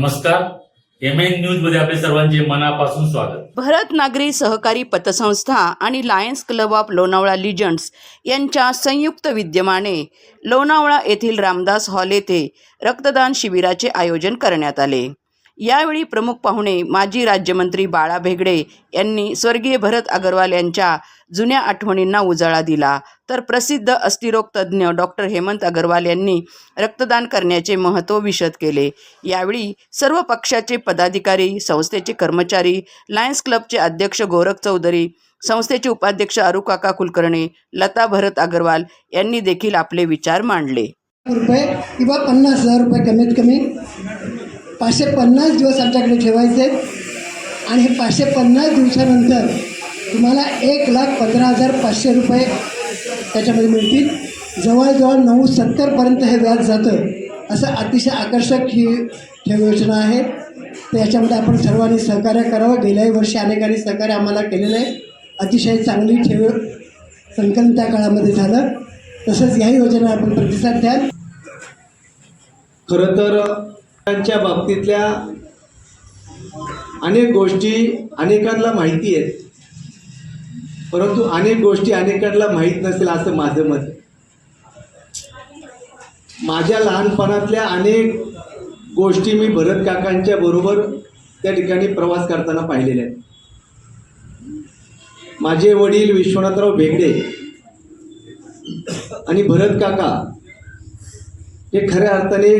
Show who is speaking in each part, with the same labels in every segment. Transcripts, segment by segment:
Speaker 1: नमस्कार. M N न्यूजमध्ये आपले सर्वांचे मनापासून स्वागत.
Speaker 2: भरत नागरी सहकारी पतसंस्था आणि Lions club of Lonavala legends यांच्या संयुक्त विद्यमाने लोणावळा येथील रामदास हॉल येथे रक्तदान शिबिराचे आयोजन करण्यात आले. यावेळी प्रमुख पाहुणे माजी राज्यमंत्री बाळा भेगडे यांनी स्वर्गीय भरत अगरवाल यांच्या जुन्या आठवणींना उजाळा दिला. तर प्रसिद्ध अस्थिरोग तज्ज्ञ डॉक्टर हेमंत अग्रवाल यांनी रक्तदान करण्याचे महत्त्व विशद केले. यावेळी सर्व पक्षाचे पदाधिकारी संस्थेचे कर्मचारी लायन्स क्लबचे अध्यक्ष गोरख चौधरी संस्थेचे उपाध्यक्ष अरुकाका कुलकर्णी लता भरत अग्रवाल यांनी देखील आपले विचार मांडले.
Speaker 3: रुपये किंवा पन्नास हजार रुपये कमीत कमी पाचशे पन्नास दिवस आमच्याकडे ठेवायचे. आणि हे पाचशे पन्नास दिवसानंतर तुम्हाला एक लाख पंधरा हजार पाचशे रुपये त्याच्यामध्ये मिळतील. जवळजवळ नऊ सत्तरपर्यंत हे व्याज जातं. असं अतिशय आकर्षक ही ठेव योजना आहे. तर याच्यामध्ये आपण सर्वांनी सहकार्य करावं. गेल्याही वर्षी अनेकांनी सहकार्य आम्हाला केलेलं आहे. अतिशय चांगली ठेव संकलन त्या काळामध्ये झालं. तसंच याही योजना आपण प्रतिसाद द्याल.
Speaker 4: खरं तर त्यांच्या बाबतीतल्या अनेक गोष्टी अनेकांना माहिती आहेत. परंतु अनेक गोष्टी अनेकांना माहीत नसेल असं माझं मत माझ्या लहानपणातल्या अनेक गोष्टी मी भरत काकांच्या बरोबर त्या ठिकाणी प्रवास करताना पाहिलेल्या आहेत. माझे वडील विश्वनाथराव भेगडे आणि भरत काका हे खऱ्या अर्थाने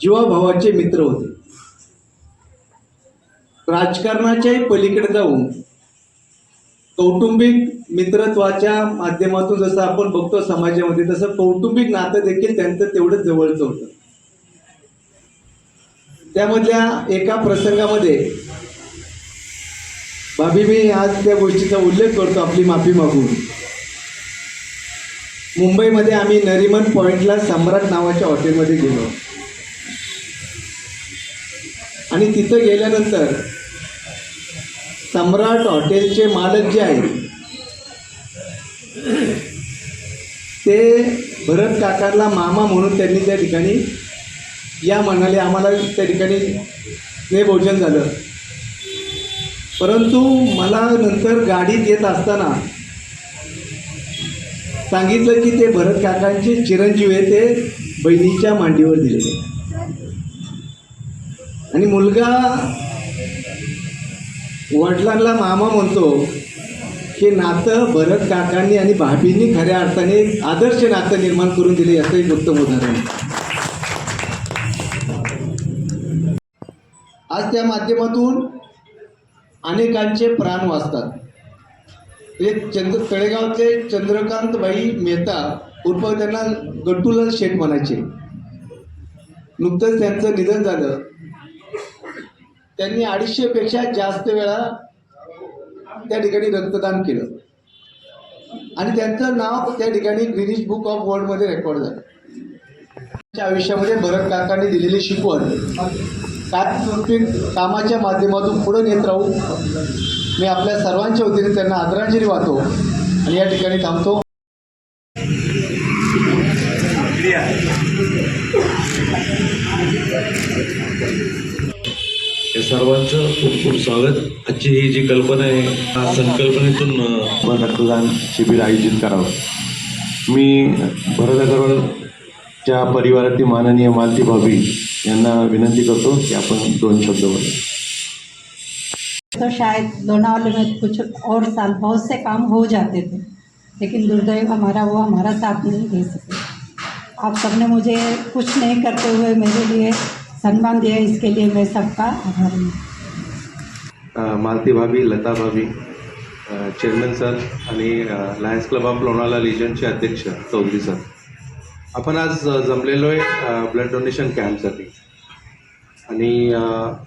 Speaker 4: जीवाभावाचे मित्र होते. राजकारणाच्याही पलीकडे जाऊन कौटुंबिक मित्रत्वाच्या माध्यमातून जसं आपण बघतो समाजामध्ये तसं कौटुंबिक नातं देखील त्यांचं तेवढंच जवळचं होतं. त्यामधल्या एका प्रसंगामध्ये भाभी मी आज त्या गोष्टीचा उल्लेख करतो आपली माफी मागून. मुंबईमध्ये आम्ही नरिमन पॉइंटला सम्राट नावाच्या हॉटेलमध्ये गेलो. आणि तिथं गेल्यानंतर सम्राट हॉटेलचे मालक जे आहेत ते भरत काकाला मामा म्हणून त्यांनी त्या ठिकाणी या म्हणाले आम्हाला त्या ठिकाणी हे भोजन झालं. परंतु मला नंतर गाडीत येत असताना सांगितलं की ते भरत काकांचे चिरंजीव आहे ते बहिणीच्या मांडीवर दिलेले आणि मुलगा वडिलांना मामा म्हणतो की नातं भरत काकांनी आणि भाभींनी खऱ्या अर्थाने आदर्श नातं निर्माण करून दिले याचं एक उत्तम उदाहरण आहे. आज त्या माध्यमातून अनेकांचे प्राण वाचतात. हे चंद्र तळेगावचे चंद्रकांतबाई मेहता उर्फ त्यांना गट्टूलाल शेठ म्हणायचे. नुकतंच त्यांचं निधन झालं. त्यांनी अडीचशेपेक्षा जास्त वेळा त्या ठिकाणी रक्तदान केलं. आणि त्यांचं नाव त्या ठिकाणी ग्रीनिश बुक ऑफ वर्ल्डमध्ये रेकॉर्ड झालं. त्यांच्या आयुष्यामध्ये भरत काकांनी दिलेली शिकवण कायमस्वरूपी कामाच्या माध्यमातून पुढे नेत राहू. मी आपल्या सर्वांच्या वतीने त्यांना आदरांजली वाहतो आणि या ठिकाणी थांबतो.
Speaker 5: या सर्वांचं खूप खूप स्वागत. आजची ही जी कल्पना आहे या संकल्पनेतून
Speaker 6: रक्तदान शिबिर आयोजित करावं. मी भरत अग्रवालच्या परिवारातील माननीय मालती भाभी यांना विनंती करतो की आपण दोन शब्द बोला.
Speaker 7: तो शायद लोनावले में कुछ और साल बहुत से काम हो जाते थे लेकिन दुर्दैव हमारा वो हमारा साथ नहीं दे सके। आप सबने मुझे कुछ नहीं करते हुए मेरे लिए सम्मान दिया इसके लिए मैं सबका आभारी हूँ।
Speaker 6: मालती भाभी लता भाभी अ, चेअरमन सर आणि लायन्स क्लब ऑफ लोणावळा लिजनचे अध्यक्ष चौधरी सर. आपण आज जमलेलो आहे ब्लड डोनेशन कॅम्पसाठी. आणि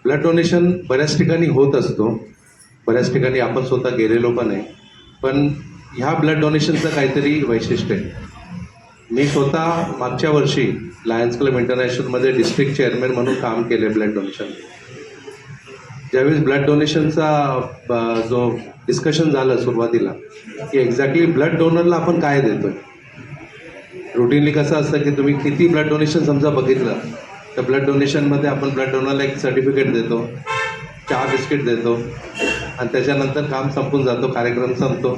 Speaker 6: ब्लड डोनेशन बऱ्याच ठिकाणी होत असतो. बऱ्याच ठिकाणी आपण स्वतः गेलेलो पण आहे पण ह्या ब्लड डोनेशनचं काहीतरी वैशिष्ट्य आहे. मी स्वतः मागच्या वर्षी लायन्स क्लब इंटरनॅशनलमध्ये डिस्ट्रिक्ट चेअरमॅन म्हणून काम केले ब्लड डोनेशन ज्यावेळेस ब्लड डोनेशनचा जो डिस्कशन झालं सुरुवातीला की एक्झॅक्टली ब्लड डोनरला आपण काय देतोय? रुटीनली कसं असतं की तुम्ही किती ब्लड डोनेशन समजा बघितलं तर ब्लड डोनेशनमध्ये आपण ब्लड डोनरला एक सर्टिफिकेट देतो चहा बिस्किट देतो आणि त्याच्यानंतर काम संपून जातो कार्यक्रम संपतो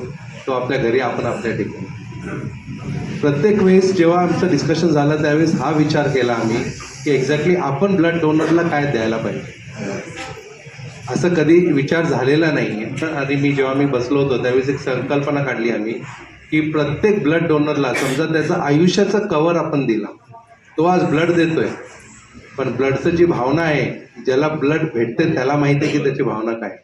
Speaker 6: तो आपल्या घरी आपण आपल्या ठिकाणी. प्रत्येक वेळेस जेव्हा आमचं डिस्कशन झालं त्यावेळेस हा विचार केला आम्ही की एक्झॅक्टली आपण ब्लड डोनरला काय द्यायला पाहिजे? असं कधी विचार झालेला नाही आहे आणि मी जेव्हा मी बसलो होतो त्यावेळेस एक संकल्पना काढली आम्ही की प्रत्येक ब्लड डोनरला समजा त्याचं आयुष्याचं कवर आपण दिला तो आज ब्लड देतोय. पण ब्लडचं जी भावना आहे ज्याला ब्लड भेटते त्याला माहिती आहे की त्याची भावना काय?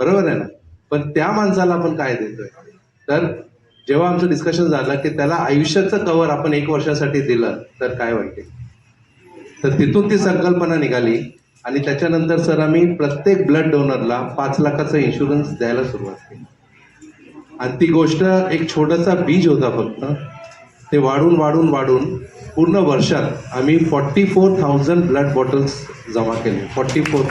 Speaker 6: बरोबर आहे ना? पण त्या माणसाला आपण काय देतोय? तर जेव्हा आमचं डिस्कशन झालं की त्याला आयुष्याचं कवर आपण एक वर्षासाठी दिलं तर काय वाटेल तर तिथून ती संकल्पना निघाली आणि त्याच्यानंतर सर आम्ही प्रत्येक ब्लड डोनरला पाच लाखाचा इन्शुरन्स द्यायला सुरुवात केली. आणि ती गोष्ट एक छोटासा बीज होता फक्त. ते वाढून वाढून वाढून पूर्ण वर्षात आम्ही forty four thousand blood bottles जमा केले. फॉर्टी फोर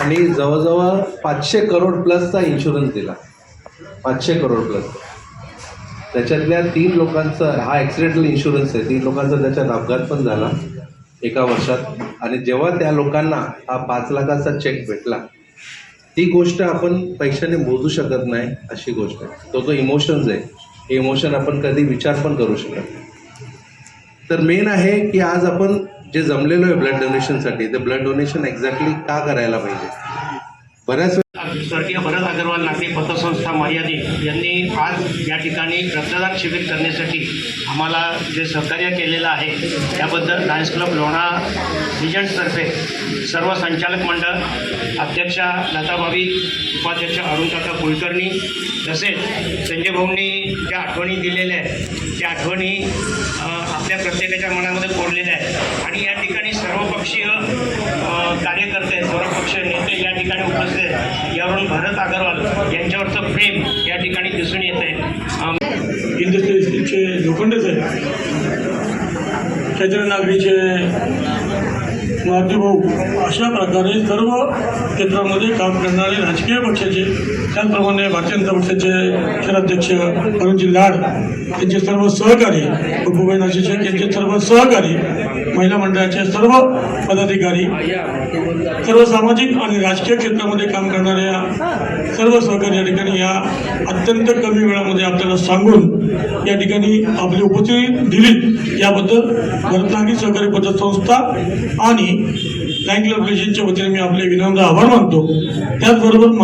Speaker 6: आणि जवळजवळ पाचशे करोड प्लसचा इन्शुरन्स दिला. पाचशे करोड प्लस त्याच्यातल्या तीन लोकांचा हा ॲक्सिडेंटल इन्शुरन्स आहे. तीन लोकांचा त्याच्यात अपघात पण झाला एका वर्षात. आणि जेव्हा त्या लोकांना हा पाच लाखाचा चेक भेटला ती गोष्ट आपण पैशाने मोजू शकत नाही अशी गोष्ट आहे. तो जो इमोशन्स आहे हे इमोशन आपण कधी विचार पण करू शकत नाही. तर मेन आहे की आज आपण जे जमलेलो आहे ब्लड डोनेशनसाठी ते ब्लड डोनेशन एक्झॅक्टली का करायला पाहिजे? बऱ्याच
Speaker 8: स्वर्गीय भरत अग्रवाल नागरी पतसंस्था मर्यादित यांनी आज या ठिकाणी रक्तदान शिबिर करण्यासाठी आम्हाला जे सहकार्य केलेलं आहे त्याबद्दल लायन्स क्लब लोणा रिजंट्सतर्फे सर्व संचालक मंडळ अध्यक्षा लताबाबी उपाध्यक्ष अरुणकाका कुलकर्णी तसेच संजय भाऊंनी ज्या आठवणी दिलेल्या आहेत त्या आठवणी आपल्या प्रत्येकाच्या मनामध्ये कोरलेल्या आहेत. आणि या ठिकाणी सर्वपक्षीय कार्यकर्ते सर्वपक्षीय नेते या ठिकाणी उपस्थित आहेत. यावरून भरत अगरवाल यांच्यावरचं प्रेम या ठिकाणी दिसून येत आहे.
Speaker 9: इंडस्ट्रीजचे लोखंडच आहे त्याच्या नागरीचे भाऊ अशा प्रकारे सर्व क्षेत्रामध्ये काम करणारे राजकीय पक्षाचे त्याचप्रमाणे भारतीय जनता पक्षाचे शहराध्यक्ष अरुणजी लाड यांचे सर्व सहकारी उपभूपेन शेख यांचे सर्व सहकारी महिला मंडळाचे सर्व पदाधिकारी सर्व सामाजिक आणि राजकीय क्षेत्रामध्ये काम करणाऱ्या सर्व सहकारी या ठिकाणी या अत्यंत कमी वेळामध्ये आपल्याला सांगून या ठिकाणी आपली उपस्थिती दिली याबद्दल रत्नागिरी सहकारी पद्धत संस्था आणि बँक क्लब लेजनच्या वतीने मी आपले विनम्र आभार मानतो. त्याचबरोबर